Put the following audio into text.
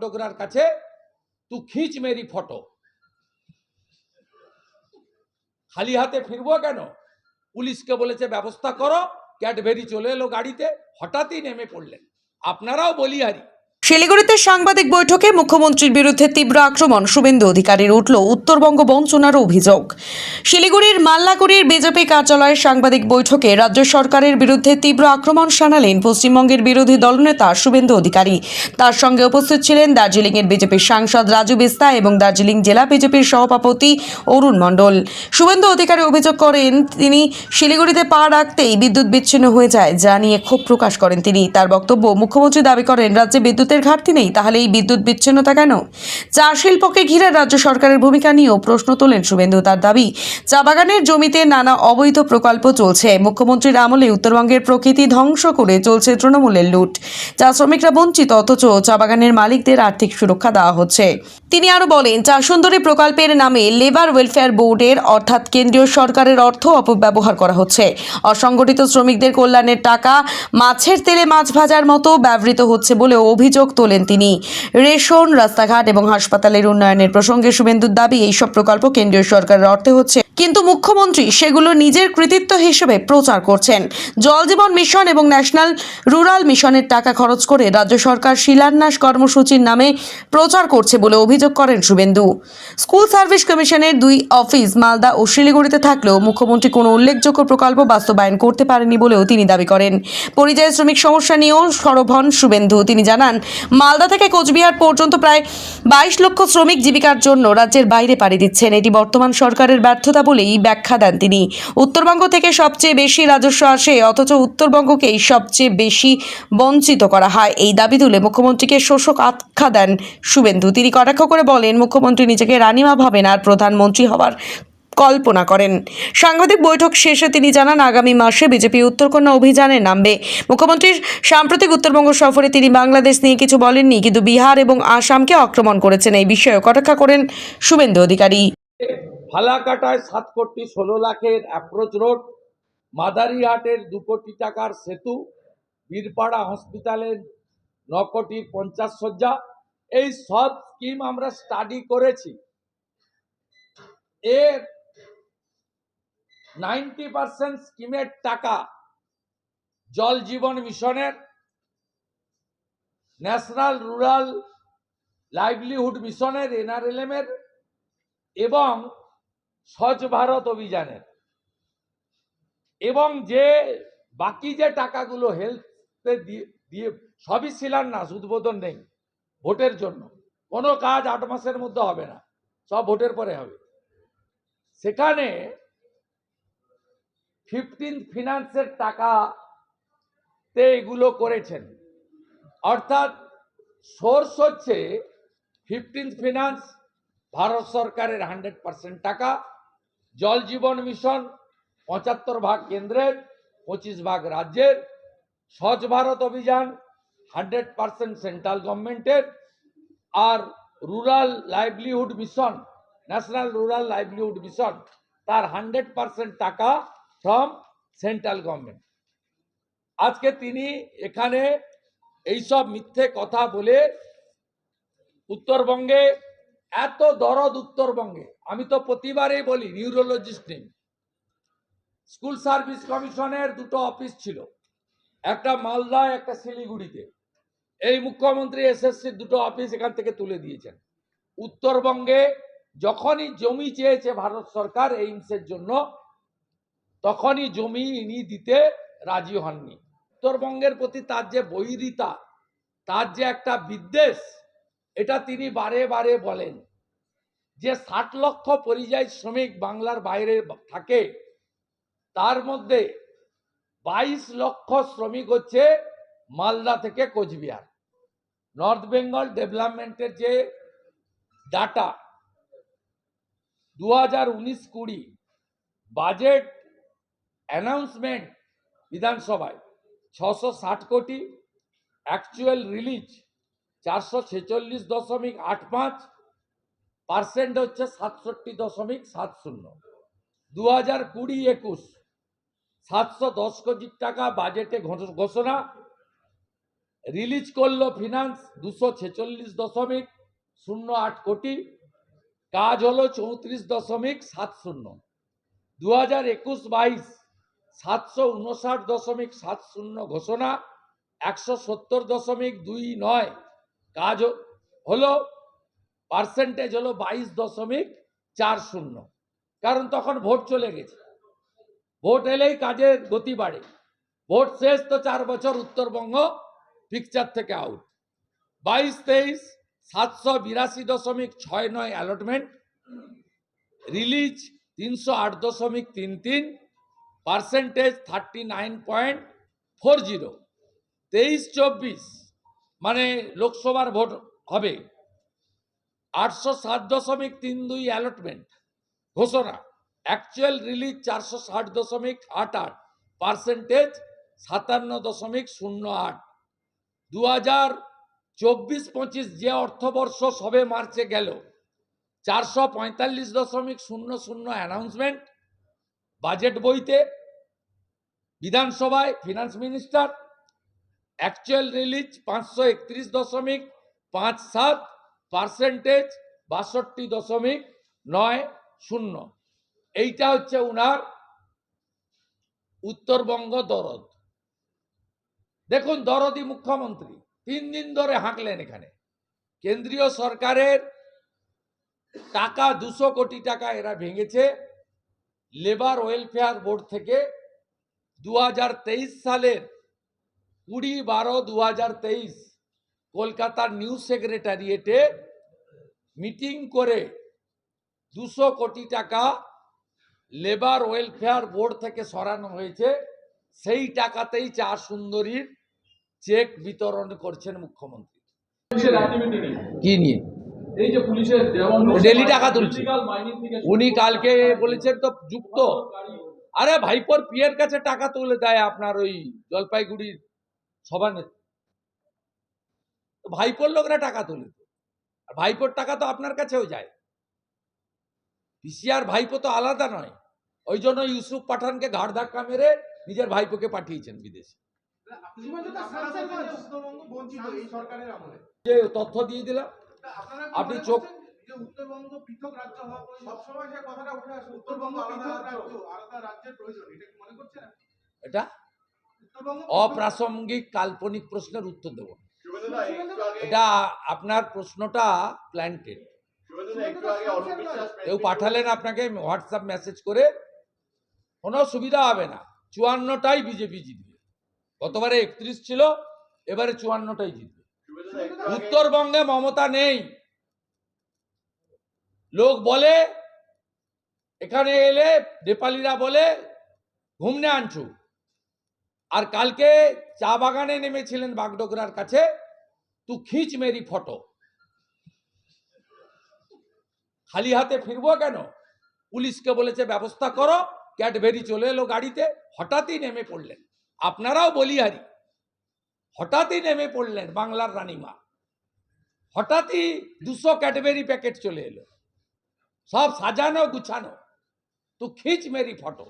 ডোগরার কাছে তু খিচ Mary photo. খালি হাতে ফিরবো কেন? পুলিশকে বলেছে, ব্যবস্থা করো। ক্যাডবেরি চলে এলো গাড়িতে, হঠাৎই নেমে পড়লেন। আপনারাও বলিহারি। শিলিগুড়িতে সাংবাদিক বৈঠকে মুখ্যমন্ত্রীর বিরুদ্ধে তীব্র আক্রমণ। শুভেন্দু অধিকারীর উঠল উত্তরবঙ্গ বঞ্চনার অভিযোগ। শিলিগুড়ির মাল্লাগুড়ির বিজেপি কার্যালয়ে সাংবাদিক বৈঠকে রাজ্য সরকারের বিরুদ্ধে তীব্র আক্রমণ শানালেন পশ্চিমবঙ্গের বিরোধী দলনেতা শুভেন্দু অধিকারী। তার সঙ্গে উপস্থিত ছিলেন দার্জিলিংয়ের বিজেপির সাংসদ রাজু বিস্তা এবং দার্জিলিং জেলা বিজেপির সভাপতি অরুণ মণ্ডল। শুভেন্দু অধিকারী অভিযোগ করেন, তিনি শিলিগুড়িতে পা রাখতেই বিদ্যুৎ বিচ্ছিন্ন হয়ে যায়, যা নিয়ে ক্ষোভ প্রকাশ করেন তিনি। তার বক্তব্য মুখ্যমন্ত্রী দাবি করেন, রাজ্যে বিদ্যুতের ঘাটতি নেই তাহলে এই বিদ্যুৎ বিচ্ছিন্নতা কেন? চা শিল্পকে ঘিরে রাজ্য সরকারের ভূমিকা নিয়েও প্রশ্ন তোলেন শুভেন্দু তার দাবি। চা বাগানের জমিতে নানা অবৈধ প্রকল্প চলছে। মুখ্যমন্ত্রীর আমলে উত্তরবঙ্গের প্রকৃতি ধ্বংস করে চলছে তৃণমূলের লুট। চা শ্রমিকরা বঞ্চিত, অথচ চা বাগানের মালিকদের আর্থিক সুরক্ষা দেওয়া হচ্ছে। তিনি আরও বলেন, চা সুন্দরী প্রকল্পের নামে লেবার ওয়েলফেয়ার বোর্ডের, অর্থাৎ কেন্দ্রীয় সরকারের অর্থ অপব্যবহার করা হচ্ছে। অসংগঠিত শ্রমিকদের কল্যাণের টাকা মাছের তেলে মাছ ভাজার মতো ব্যবহৃত হচ্ছে বলেও অভিযোগ তোলেন তিনি। রেশন, রাস্তাঘাট এবং হাসপাতালের উন্নয়নের প্রসঙ্গে শুভেন্দুর দাবি, এইসব প্রকল্প কেন্দ্রীয় সরকারের অর্থে হচ্ছে। কিন্তু মুখ্যমন্ত্রী সেগুলো নিজের কৃতিত্ব হিসেবে প্রচার করছেন। জল জীবন মিশন এবং ন্যাশনাল রুরাল মিশনের টাকা খরচ করে রাজ্য সরকার শিলান্যাস কর্মসূচির নামে প্রচার করছে বলে অভিযোগ করেন শুভেন্দু। স্কুল সার্ভিস কমিশনের দুই অফিস মালদা ও শিলিগুড়িতে থাকলেও মুখ্যমন্ত্রী কোনো উল্লেখযোগ্য প্রকল্প বাস্তবায়ন করতে পারেনি বলেও তিনি দাবি করেন। পরিযায়ী শ্রমিক সমস্যা নিয়েও সরব হন শুভেন্দু। তিনি জানান মালদা থেকে কোচবিহার পর্যন্ত প্রায় বাইশ লক্ষ শ্রমিক জীবিকার জন্য রাজ্যের বাইরে পাড়ি দিচ্ছেন। এটি বর্তমান সরকারের ব্যর্থতা বলেই ব্যাখ্যা দেন তিনি। উত্তরবঙ্গ থেকে সবচেয়ে বেশি রাজস্ব আসে, অথচ উত্তরবঙ্গকেই সবচেয়ে বেশি বঞ্চিত করা হয়। এই দাবি তুলে মুখ্যমন্ত্রীকে শোষক আখ্যা দেন শুভেন্দু। তিনি কটাক্ষ করে বলেন, মুখ্যমন্ত্রী নিজেকে রানিমা ভাবেন আর প্রধানমন্ত্রী হওয়ার কল্পনা করেন। সাংবাদিক বৈঠক শেষে তিনি জানান, আগামী মাসে বিজেপি উত্তরকন্যা অভিযানে নামবে। মুখ্যমন্ত্রীর সাম্প্রতিক উত্তরবঙ্গ সফরে তিনি বাংলাদেশ নিয়ে কিছু বলেননি, কিন্তু বিহার এবং আসামকে আক্রমণ করেছেন। এই বিষয়ে কটাক্ষ করেন শুভেন্দু অধিকারী। ফালাকাটায় সাত কোটি ষোলো লাখের অ্যাপ্রোচ রোড, মাদারিহাটের দু কোটি টাকার সেতু, বীরপাড়া হসপিটালের ন কোটির পঞ্চাশ শয্যা, এই সব স্কিম আমরা স্টাডি করেছি। এর নাইনটি পার্সেন্ট স্কিমের টাকা জল জীবন মিশনের ন্যাশনাল রুরাল লাইভলিহুড মিশনের এনআরএলএম এর এবং স্বচ্ছ ভারত অভিযানের। এবং যে বাকি যে টাকাগুলো হেলথে দিয়ে দিয়ে সবই শিলান্যাস, উদ্বোধন নেই ভোটের জন্য। কোনো কাজ আট মাসের মধ্যে হবে না, সব ভোটের পরে হবে। সেখানে ফিফটিন ফিনান্সের টাকাতে এগুলো করেছেন। অর্থাৎ সোর্স হচ্ছে ফিফটিন ফিনান্স, ভারত সরকারের হান্ড্রেড পার্সেন্ট টাকা, জল জীবন মিশন পঁচাত্তর ভাগ কেন্দ্রের, পঁচিশ ভাগ রাজ্যের, স্বচ্ছ ভারত অভিযান হান্ড্রেড পার্সেন্ট সেন্ট্রাল গভর্নমেন্টের, আর rural livelihood mission, national rural livelihood mission, তার হান্ড্রেড পার্সেন্ট টাকা ফ্রম সেন্ট্রাল গভর্নমেন্ট আজকে তিনি এখানে এইসব মিথ্যে কথা বলে উত্তরবঙ্গে এত দরদ উত্তরবঙ্গে, আমি তো প্রতিবারেই বলি নিউরোলজিস্ট নেই। স্কুল সার্ভিস কমিশনের দুটো অফিস ছিল, একটা মালদা, একটা শিলিগুড়িতে। এই মুখ্যমন্ত্রী এসএসসির দুটো অফিস এখান থেকে তুলে দিয়েছেন। উত্তরবঙ্গে যখনই জমি চেয়েছে ভারত সরকার এইমসের জন্য তখনই জমি ইনি দিতে রাজি হননি। উত্তরবঙ্গের প্রতি তার যে বৈরিতা, তার যে একটা বিদ্বেষ, এটা তিনি বারে বারে বলেন যে ষাট লক্ষ পরিযায়ী শ্রমিক বাংলার বাইরে থাকে, তার মধ্যে বাইশ লক্ষ শ্রমিক হচ্ছে মালদা থেকে কোচবিহার। নর্থ বেঙ্গল ডেভেলপমেন্টের যে ডাটা, দু হাজার উনিশ কুড়ি বাজেট অ্যানাউন্সমেন্ট বিধানসভায় ছশো ষাট কোটি অ্যাকচুয়াল রিলিজ চারশো ছেচল্লিশ দশমিক আট পাঁচ পার্সেন্ট হচ্ছে সাতষট্টি দশমিক সাত শূন্য। দু হাজার কুড়ি একুশ, সাতশো দশ কোটি টাকা বাজেটে ঘোষণা রিলিজ করল ফিনান্স দুশো ছেচল্লিশ দশমিক শূন্য আট কোটি, কাজ হলো চৌত্রিশ দশমিক সাত শূন্য। দু হাজার একুশ বাইশ সাতশো উনষাট দশমিক সাত শূন্য ঘোষণা, একশো সত্তর দশমিক দুই নয় কাজ হলো পার্সেন্টেজ হলো বাইশ দশমিক চার শূন্য। কারণ তখন ভোট চলে গেছে। ভোট এলেই কাজের গতি বাড়ে। ভোট শেষ তো চার বছর উত্তরবঙ্গ পিকচার থেকে আউট বাইশ তেইশ সাতশো বিরাশি দশমিক ছয় নয় অ্যালটমেন্ট রিলিজ তিনশো আট দশমিক তিন তিন। Percentage thirty nine point four zero তেইশ, চব্বিশ মানে লোকসভার ভোট হবে। আটশো সাত দশমিক তিন দুই অ্যালটমেন্ট ঘোষণা। অ্যাকচুয়াল রিলিজ চারশো ষাট দশমিক আট আট। পার্সেন্টেজ সাতান্ন দশমিক শূন্য আট। দু হাজার চব্বিশ পঁচিশ যে অর্থবর্ষ সবে মার্চে গেল, চারশো পঁয়তাল্লিশ দশমিক শূন্য শূন্য অ্যানাউন্সমেন্ট বাজেট বইতে বিধানসভায় ফিনান্স মিনিস্টার অ্যাকচুয়াল রিলিজ পাঁচশো একত্রিশ দশমিক পাঁচ সাত পার্সেন্টেজ বাষট্টি দশমিক নয় শূন্য। এইটা হচ্ছে উনার উত্তরবঙ্গ দরদ। দেখুন দরদি মুখ্যমন্ত্রী। তিন দিন ধরে হাঁকলেন এখানে। কেন্দ্রীয় সরকারের টাকা দুশো কোটি টাকা এরা ভেঙেছে। লেবার ওয়েলফেয়ার বোর্ড থেকে দু সালের কুড়ি বারো দু কলকাতার নিউজ সেক্রেটারিয়েটে মিটিং করে দুশো কোটি টাকা লেবার ওয়েলফেয়ার বোর্ড থেকে সরানো হয়েছে। সেই টাকাতেই চা সুন্দরীর চেক বিতরণ করছেন মুখ্যমন্ত্রী। কি নিয়ে? এই যে পুলিশের ডেলি টাকা তুলছে। উনি কালকে বলেছেন তো যুক্ত। আরে ভাইপোর পিয়ের কাছে টাকা তুলে দেয় আপনার ওই জলপাইগুড়ির তো ভাইপোর লোকরা টাকা তুলে আর ভাইপোর টাকা তো আপনার কাছেও যায়। পিসিআর ভাইপো তো আলাদা নয়। ওই জন্য ইউসুফ পাঠানকে ঘাড় ধাক্কা মেরে নিজের ভাইপোকে পাঠিয়েছেন বিদেশে। যে তথ্য দিয়ে দিলাম। আপনি চোখ- করছেন উত্তরবঙ্গ পৃথক রাজ্য হওয়া সবসময় যে কথাটা উঠে আসে উত্তরবঙ্গ পৃথক রাজ্য আলাদা রাজ্যের প্রয়োজন এটা কি মনে করছেন এটা অপ্রাসঙ্গিক কাল্পনিক প্রশ্নের উত্তর দেব। এটা আপনার প্রশ্নটা প্ল্যান্টেড কেউ পাঠালেন আপনাকে হোয়াটসঅ্যাপ মেসেজ করে কোনো সুবিধা হবে না। চুয়ান্নটাই বিজেপি জিতবে। গতবারে একত্রিশ ছিল এবারে চুয়ান্নটাই জিতবে। উত্তরবঙ্গে মমতা নেই। লোক বলে, এখানে এলে নেপালিরা বলে, ঘুমনে আনছু। আর কালকে চা বাগানে নেমেছিলেন বাগডোগরার কাছে, তু খিঁচ মেরি ফটো। খালি হাতে ফিরবো কেন? পুলিশকে বলেছে, ব্যবস্থা করো, ক্যাডবেরি চলে এলো গাড়িতে। হঠাৎই নেমে পড়লেন। আপনারাও বলিহারি। হঠাৎই নেমে পড়লেন বাংলার রানীমা। হঠাৎই দুশো ক্যাডবেরি প্যাকেট চলে এলো। সব সাজানো গুছানো। তো খিচ মেরি ফটো।